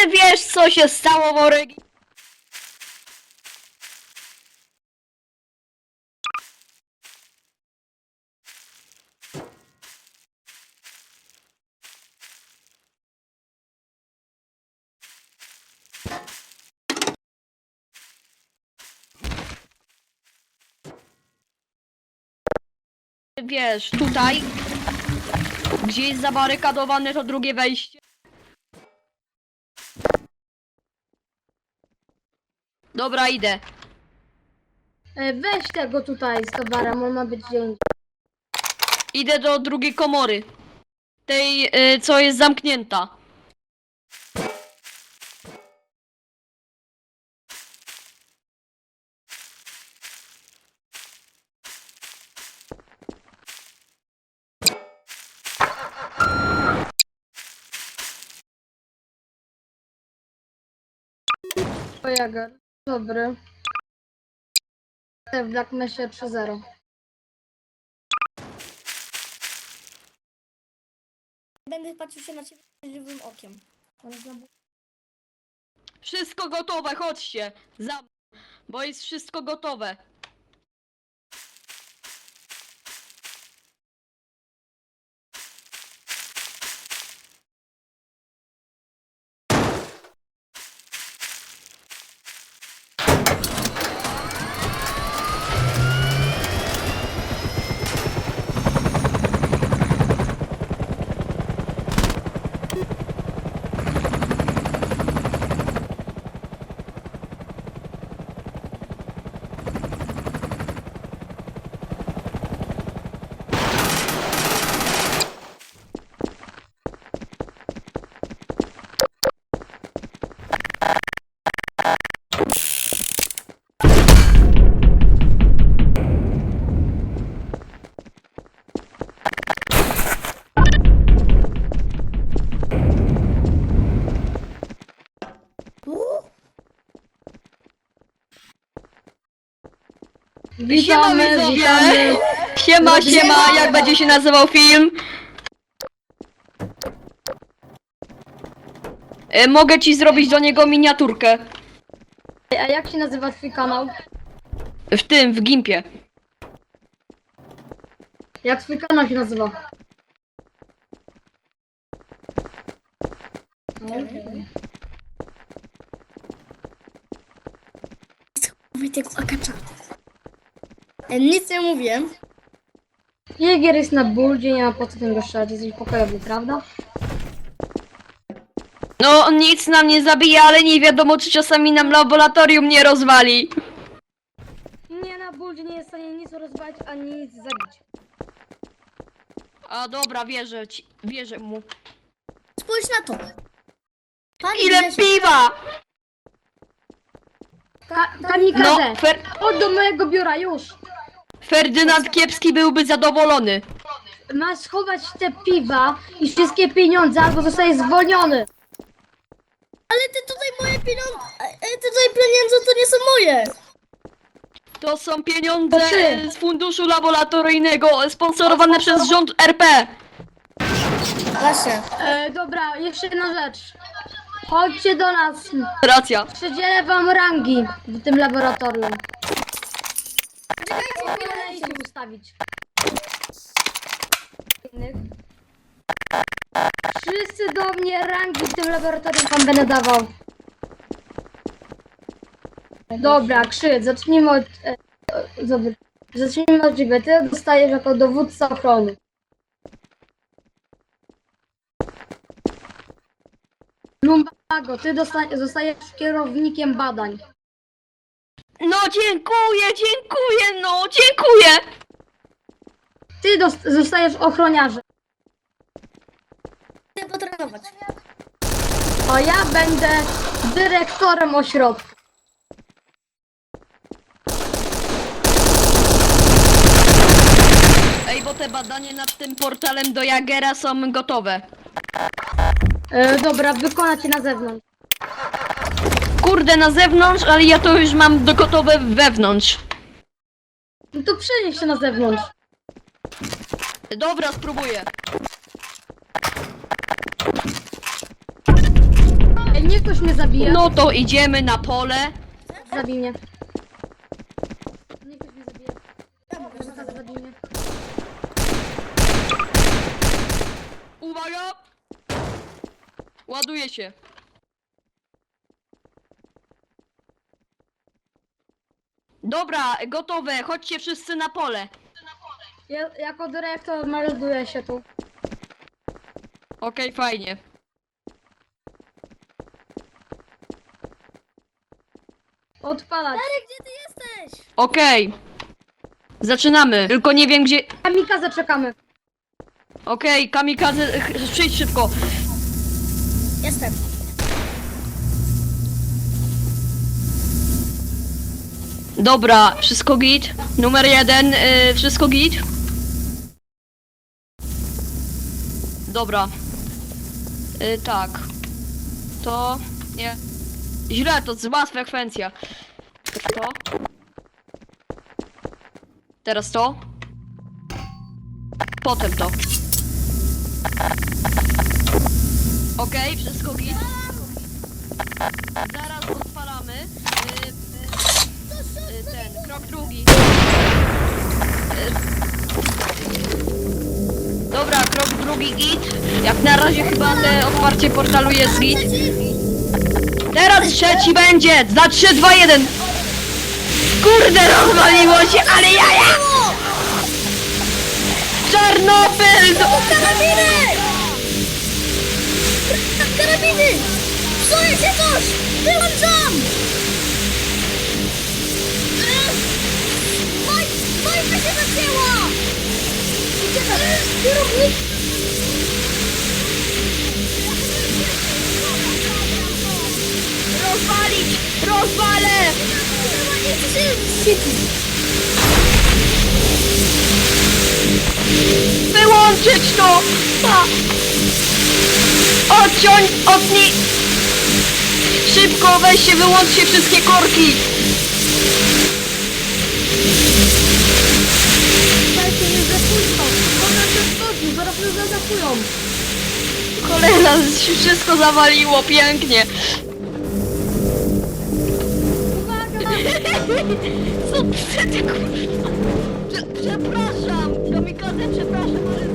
ty wiesz, co się stało w? Wiesz, tutaj, gdzie jest zabarykadowane to drugie wejście. Dobra, idę. E, Weź tego tutaj z towarem, on ma być dzień. Idę do drugiej komory. Tej, y, co jest zamknięta. O. Dobry. W Black Mesie 3-0. Będę patrzył się na ciebie żywym okiem. Znowu- Wszystko gotowe, chodźcie. Za mną, bo jest wszystko gotowe. Witamy, widzowie. witamy. Siema, siema, jak będzie się nazywał film? E, mogę ci zrobić do niego miniaturkę. A jak się nazywa twój kanał? W tym, w gimpie. Jak twój kanał się nazywa? Mówię tego akacza. Nic nie mówię. Jäger jest na buldzie, nie ma po co tym go strzelać, jesteś pokojowy, prawda? No, nic nam nie zabija, ale nie wiadomo, czy czasami nam laboratorium nie rozwali. Nie, na buldzie nie jest w stanie nic rozwalić, ani nic zabić. A dobra, wierzę ci, wierzę mu. Spójrz na to. Pan Ile Grzesiek- piwa! Kamikaze! No, Fer Od do mojego biura, już! Ferdynand Kiepski byłby zadowolony. Masz schować te piwa i wszystkie pieniądze, albo zostajesz zwolniony! Ale ty tutaj moje pieniądze. e, Ty tutaj pieniądze to nie są moje. To są pieniądze To ty. e, z funduszu laboratoryjnego e, sponsorowane przez rząd RP. Właśnie. E, dobra, jeszcze jedna rzecz. Chodźcie do nas. Racja. Przedzielę wam rangi w tym laboratorium. Się ustawić. Innych. Wszyscy do mnie rangi w tym laboratorium wam będę dawał. Dobra, krzyk, zacznijmy od... E. Zacznijmy od ciebie. Ty dostajesz jako dowódca ochrony. Lumbago, ty dosta- zostajesz kierownikiem badań. Dziękuję, dziękuję, no dziękuję. Ty zostajesz ochroniarzem. Chcę potrenować. A ja będę dyrektorem ośrodka. Ej, bo te badania nad tym portalem do Jagera są gotowe. E, dobra, wykonacie na zewnątrz. Kurde, na zewnątrz, ale ja to już mam do gotowe wewnątrz. No to przenieś się na zewnątrz. Dobra, spróbuję. Ej, niech ktoś zabije. No to idziemy na pole. Zabij mnie. Nie ktoś mnie. Kamikaze zabij mnie. Uwaga! Ładuje się. Dobra, gotowe. Chodźcie wszyscy na pole. Ja, jako dyrektor melduję się tu. Okej, fajnie. Odpalać. Stary, gdzie ty jesteś? Okej. Zaczynamy. Tylko nie wiem gdzie... Kamikaze czekamy. Okej, kamikadze, ch- przyjdź szybko. Jestem. Dobra, wszystko git. Numer jeden, y, wszystko git. Dobra. Y, tak. To nie. Źle, to zła frekwencja. To. Teraz to. Potem to. Okej, wszystko git. Zaraz odpalamy. Y, y, y, ten, krok drugi. Dobra, krok drugi git. Jak na razie chyba te otwarcie portalu jest git. Teraz trzeci będzie! Za 3, 2, 1! Kurde, rozwaliło się, ale jaja! Czarnobyl! Karabiny! Karabiny! Psuje się coś! Wyłączam! Się zaczęła! Uciekam! Kierownik! Rozwalić! Rozwalę! Się. Wyłączyć to! A. Odciąć, odni... Szybko, weźcie, wyłączcie wszystkie korki! Zaatakują. Cholera, się wszystko zawaliło, pięknie! Uwaga! Co ty, ty kurwa? Prze- Przepraszam! Kamikaze, przepraszam, ale